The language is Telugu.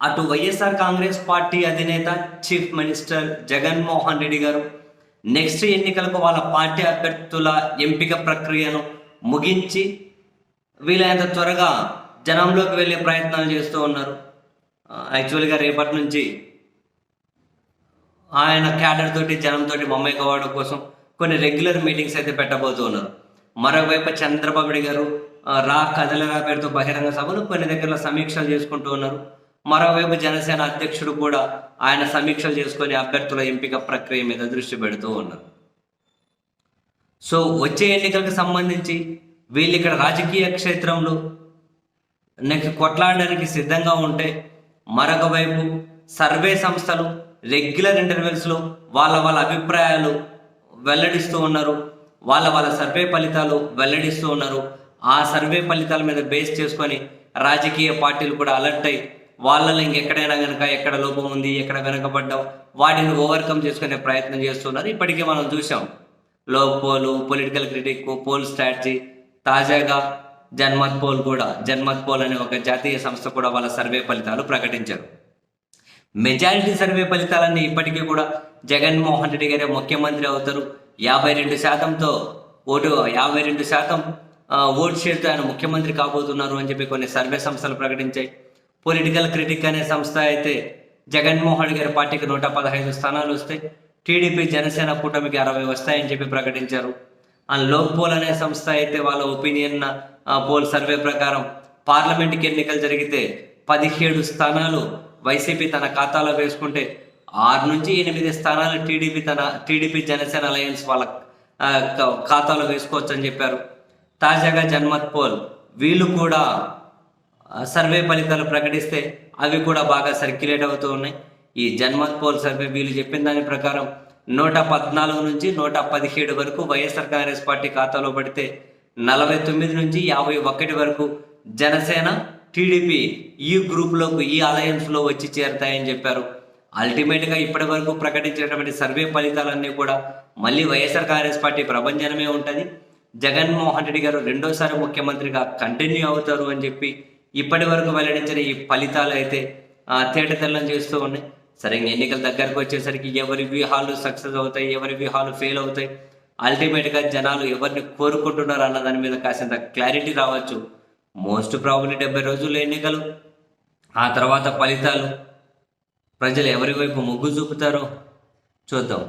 అటు వైఎస్ఆర్ కాంగ్రెస్ పార్టీ అధినేత chief minister Jaganmohan Reddy garu next ఎన్నికలకు వాళ్ళ పార్టీ అభ్యర్థుల ఎంపిక ప్రక్రియను ముగించి వీలైనంత త్వరగా జనంలోకి వెళ్ళే ప్రయత్నాలు చేస్తూ ఉన్నారు. యాక్చువల్గా రేపటి నుంచి ఆయన క్యాడర్ తోటి జనంతోటి మమ్మీ కావడం కోసం కొన్ని రెగ్యులర్ మీటింగ్స్ అయితే పెట్టబోతున్నారు మరోవైపు చంద్రబాబు గారు రా కదలరా పేరుతో బహిరంగ సభలు కొన్ని దగ్గర సమీక్షలు చేసుకుంటూ ఉన్నారు. మరోవైపు జనసేన అధ్యక్షుడు కూడా ఆయన సమీక్షలు చేసుకొని అభ్యర్థుల ఎంపిక ప్రక్రియ మీద దృష్టి పెడుతూ ఉన్నారు. సో వచ్చే ఎన్నికలకు సంబంధించి వీళ్ళు ఇక్కడ రాజకీయ క్షేత్రంలో నెక్స్ట్ కొట్లాడడానికి సిద్ధంగా ఉంటే మరొక వైపు సర్వే సంస్థలు రెగ్యులర్ ఇంటర్వెల్స్లో వాళ్ళ వాళ్ళ అభిప్రాయాలు వెల్లడిస్తూ ఉన్నారు వాళ్ళ వాళ్ళ సర్వే ఫలితాలు వెల్లడిస్తూ ఉన్నారు. ఆ సర్వే ఫలితాల మీద బేస్ చేసుకొని రాజకీయ పార్టీలు కూడా అలర్ట్ అయ్యి వాళ్ళలో ఇంకెక్కడైనా కనుక ఎక్కడ లోపం ఉంది ఎక్కడ వెనకబడ్డాం వాటిని ఓవర్కమ్ చేసుకునే ప్రయత్నం చేస్తున్నారు. ఇప్పటికే మనం చూసాం లో poll political critic poll strategy తాజాగా జన్మత్ పోల్ కూడా జన్మత్ పోల్ అనే ఒక జాతీయ సంస్థ కూడా వాళ్ళ సర్వే ఫలితాలు ప్రకటించారు. మెజారిటీ సర్వే ఫలితాలన్నీ ఇప్పటికీ కూడా జగన్మోహన్ రెడ్డి గారే ముఖ్యమంత్రి అవుతారు. యాభై రెండు శాతంతో ఓటు యాభై రెండు శాతం ఓట్ షేర్తో ఆయన ముఖ్యమంత్రి కాబోతున్నారు అని చెప్పి కొన్ని సర్వే సంస్థలు ప్రకటించాయి. పొలిటికల్ క్రిటిక్ అనే సంస్థ అయితే జగన్మోహన్ గారి పార్టీకి నూట పదహైదు స్థానాలు వస్తాయి. టీడీపీ జనసేన కూటమికి అరవై వస్తాయని చెప్పి ప్రకటించారు. ఆ లోక్ పోల్ అనే సంస్థ అయితే వాళ్ళ ఒపీనియన్ పోల్ సర్వే ప్రకారం పార్లమెంట్కి ఎన్నికలు జరిగితే పదిహేడు స్థానాలు వైసీపీ తన ఖాతాలో వేసుకుంటే ఆరు నుంచి ఎనిమిది స్థానాలు టీడీపీ తన టీడీపీ జనసేన అలయన్స్ వాళ్ళ ఖాతాలో వేసుకోవచ్చు అని చెప్పారు. తాజాగా జన్మత్ పోల్ వీళ్ళు కూడా సర్వే ఫలితాలు ప్రకటిస్తే అవి కూడా బాగా సర్క్యులేట్ అవుతూ ఉన్నాయి. ఈ జన్మత్ పోల్ సర్వే వీళ్ళు చెప్పిన దాని ప్రకారం నూట పద్నాలుగు నుంచి నూట పదిహేడు వరకు వైఎస్ఆర్ కాంగ్రెస్ పార్టీ ఖాతాలో పడితే నలభై తొమ్మిది నుంచి యాభై ఒకటి వరకు జనసేన టీడీపీ ఈ గ్రూప్లోకి ఈ అలయన్స్లో వచ్చి చేరతాయని చెప్పారు. అల్టిమేట్గా ఇప్పటి వరకు ప్రకటించినటువంటి సర్వే ఫలితాలన్నీ కూడా మళ్ళీ వైఎస్ఆర్ కాంగ్రెస్ పార్టీ ప్రభంజనమే ఉంటుంది. జగన్మోహన్ రెడ్డి గారు రెండోసారి ముఖ్యమంత్రిగా కంటిన్యూ అవుతారు అని చెప్పి ఇప్పటి వరకు వెల్లడించిన ఈ ఫలితాలు అయితే ఆ, తేటతెల్లం చేస్తూ ఉన్నాయి. సరే ఎన్నికల దగ్గరకు వచ్చేసరికి ఎవరి వ్యూహాలు సక్సెస్ అవుతాయి ఎవరి వ్యూహాలు ఫెయిల్ అవుతాయి? అల్టిమేట్గా జనాలు ఎవరిని కోరుకుంటున్నారు అన్న దాని మీద కాసింత క్లారిటీ రావచ్చు. మోస్ట్ ప్రాబ్లీ డెబ్బై రోజుల్లో ఎన్నికలు ఆ తర్వాత ఫలితాలు. ప్రజలు ఎవరి వైపు మొగ్గు చూపుతారో చూద్దాం.